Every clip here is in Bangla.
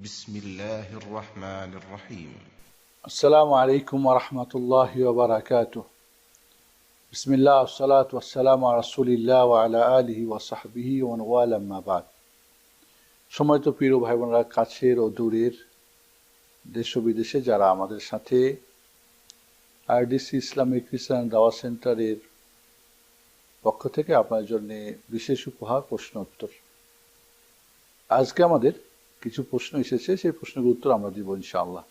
بسم الله الرحمن الرحيم السلام عليكم ورحمة الله وبركاته بسم الله والصلاة والسلام على رسول الله وعلى آله وصحبه ومن والاه أما بعد সময়ত প্রিয় ভাই বোনেরা কাছের ও দূরের দেশ ও বিদেশে যারা আমাদের সাথে আরডিসি ইসলামিক খ্রিস্টান দাওয়া সেন্টারের পক্ষ থেকে আপনার জন্য বিশেষ উপহার প্রশ্ন উত্তর আজকে আমাদের কিছু প্রশ্ন এসেছে, সেই প্রশ্নের উত্তর আমরা দিব ইনশাআল্লাহ।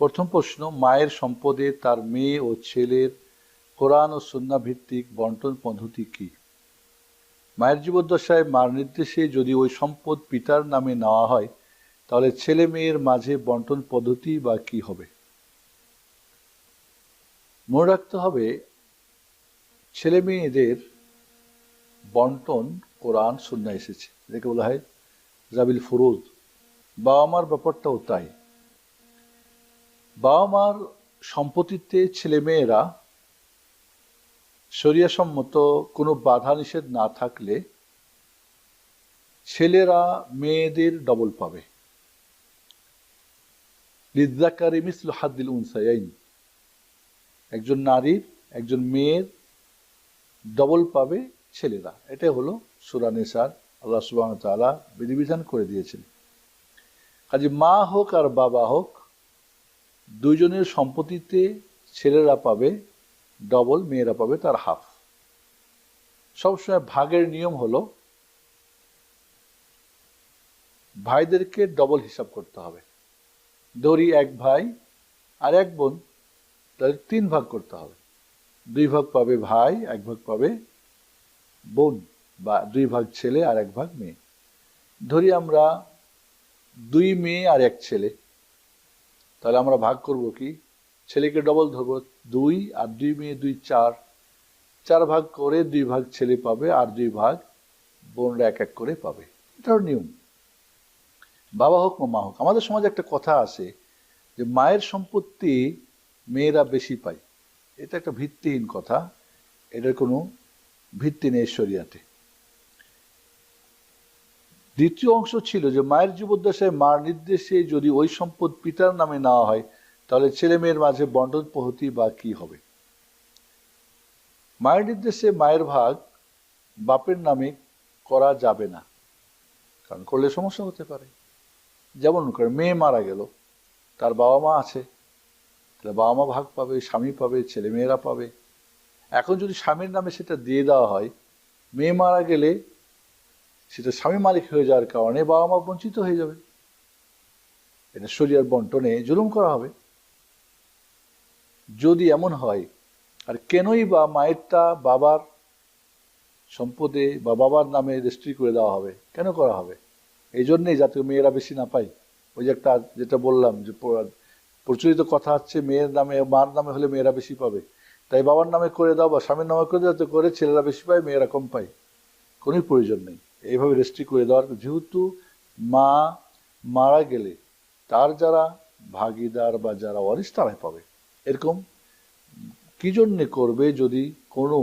প্রথম প্রশ্ন, মায়ের সম্পদে তার মেয়ে ও ছেলের কোরআন ও সুন্না ভিত্তিক বন্টন পদ্ধতি কি? মায়ের জীবদ্দশায় মার নির্দেশে যদি ওই সম্পদ পিতার নামে নেওয়া হয়, তাহলে ছেলে মেয়ের মাঝে বন্টন পদ্ধতি বা কি হবে? মনে রাখতে হবে, ছেলে মেয়েদের বন্টন কোরআন সুন্না এসেছে। এটাকে বলা হয় জাবিল ফুরুজ বাবা মার ব্যাপারটাও তাই। বাবা মার সম্পত্তিতে ছেলে মেয়েরা সম্মত কোনো বাধা নিষেধ না থাকলে ছেলেরা মেয়েদের ডবল পাবে। লিদ্দাকারি মিসল হাদ্দিল উনসাইন একজন নারীর, একজন মেয়ের ডবল পাবে ছেলেরা। এটা হলো সুরানেসার আল্লাহ সুবাহ তালা বিধিবিধান করে দিয়েছেন। কাজে মা হোক আর বাবা হোক, দুইজনের সম্পত্তিতে ছেলেরা পাবে ডবল মেয়েরা পাবে তার হাফ সবসময় ভাগের নিয়ম হলো ভাইদেরকে ডবল হিসাব করতে হবে। ধরি এক ভাই আর এক বোন, তাদের তিন ভাগ করতে হবে। দুই ভাগ পাবে ভাই, এক ভাগ পাবে বোন। বা দুই ভাগ ছেলে আর এক ভাগ মেয়ে। ধরি আমরা দুই মেয়ে আর এক ছেলে। তাহলে আমরা ভাগ করব কি? ছেলেকে ডবল ধরবো দুই আর দুই মেয়ে দুই চার। চার ভাগ করে দুই ভাগ ছেলে পাবে আর দুই ভাগ বোনরা এক এক করে পাবে। এটার নিয়ম। বাবা হোক মা হোক, আমাদের সমাজে একটা কথা আছে যে মায়ের সম্পত্তি মেয়েরা বেশি পায়। এটা একটা ভিত্তিহীন কথা। এটার কোনো ভিত্তি নেই শরিয়াতে। দ্বিতীয় অংশ ছিল যে মায়ের জীবদ্দশায় মার নির্দেশে যদি ওই সম্পদ পিতার নামে নেওয়া হয়, তাহলে ছেলে মেয়ের মাঝে বন্টন পদ্ধতি বা কি হবে? মায়ের নির্দেশে মায়ের ভাগ বাপের নামে করা যাবে না। কারণ করলে সমস্যা হতে পারে। যেমন করে মেয়ে মারা গেল, তার বাবা মা আছে, তাহলে বাবা মা ভাগ পাবে, স্বামী পাবে, ছেলে মেয়েরা পাবে। এখন যদি স্বামীর নামে সেটা দিয়ে দেওয়া হয়, মেয়ে মারা গেলে সেটা স্বামী মালিক হয়ে যাওয়ার কারণে বাবা মা বঞ্চিত হয়ে যাবে। এটা শরিয়ার বন্টনে জুলুম করা হবে। যদি এমন হয়, আর কেনই বা মায়েরটা বাবার সম্পদে বা বাবার নামে রেজিস্ট্রি করে দেওয়া হবে? কেন করা হবে? এই জন্যেই যাতে মেয়েরা বেশি না পাই ওই যে একটা, যেটা বললাম যে প্রচলিত কথা হচ্ছে মেয়ের নামে, মার নামে হলে মেয়েরা বেশি পাবে। তাই বাবার নামে করে দাও বা স্বামীর নামে করে যাতে করে ছেলেরা বেশি পায়, মেয়েরা কম পায়। কোনোই প্রয়োজন নেই। এইভাবে রেস্ট্রি করে দেওয়ার যেহেতু মা মারা গেলে তার যারা ভাগিদার বা যারা ওয়ারিস তারাই পাবে। এরকম কি জন্যে করবে যদি কোনো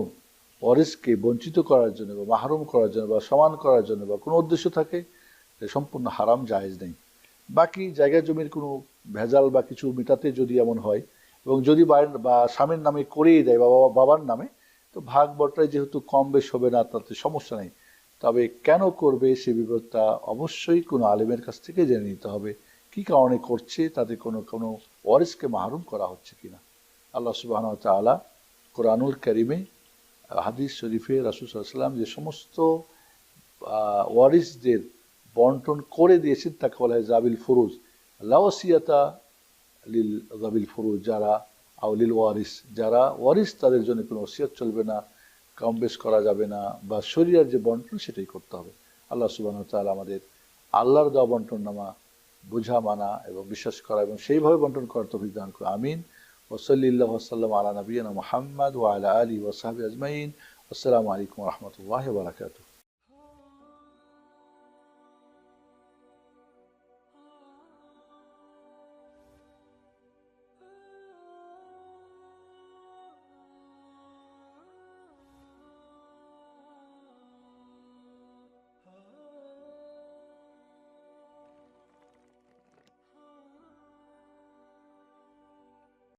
ওয়ারিসকে বঞ্চিত করার জন্য বা মাহরুম করার জন্য বা সমান করার জন্য বা কোনো উদ্দেশ্য থাকে সম্পূর্ণ হারাম, জায়েজ নেই। বাকি জায়গা জমির কোনো ভেজাল বা কিছু মেটাতে যদি এমন হয় এবং যদি বা স্বামীর নামে করেই দেয় বা বাবার নামে, তো ভাগ বটায় যেহেতু কম বেশ হবে না, তাতে সমস্যা নেই। তবে কেন করবে সে বিপদটা অবশ্যই কোনো আলেমের কাছ থেকে জেনে নিতে হবে। কি কারণে করছে, তাতে কোনো কোনো ওয়ারিসকে মাহরুম করা হচ্ছে কিনা? আল্লাহ সুবাহ তালা কোরআনুল করিমে হাদিস শরীফে রাসুসাল্লাম যে সমস্ত ওয়ারিসদের বন্টন করে দিয়েছেন, তাকে বলা হয় জাবিল ফুরুজ। লাওসিয়াতা লিল জাবিল ফুরুজ, যারা আউলিল ওয়ারিস, যারা ওয়ারিস তাদের জন্য কোনো ওসিয়ত চলবে না। কম বেশ করা যাবে না, বা শরীরের যে বন্টন সেটাই করতে হবে। আল্লাহ সুবাহ তাহলে আমাদের আল্লাহর দেওয়া বন্টন নামা বোঝা, মানা এবং বিশ্বাস করা এবং সেইভাবে বন্টন করার তফিক দান করে আমিন। ওসল্লাহ সাল্লাম আলা নবীনা মোহাম্মদ ওয়ালা আলী ওসাহাবি আজমাইন। আসসালামু আলাইকুম রহমতুল্লাহ বারাকাতু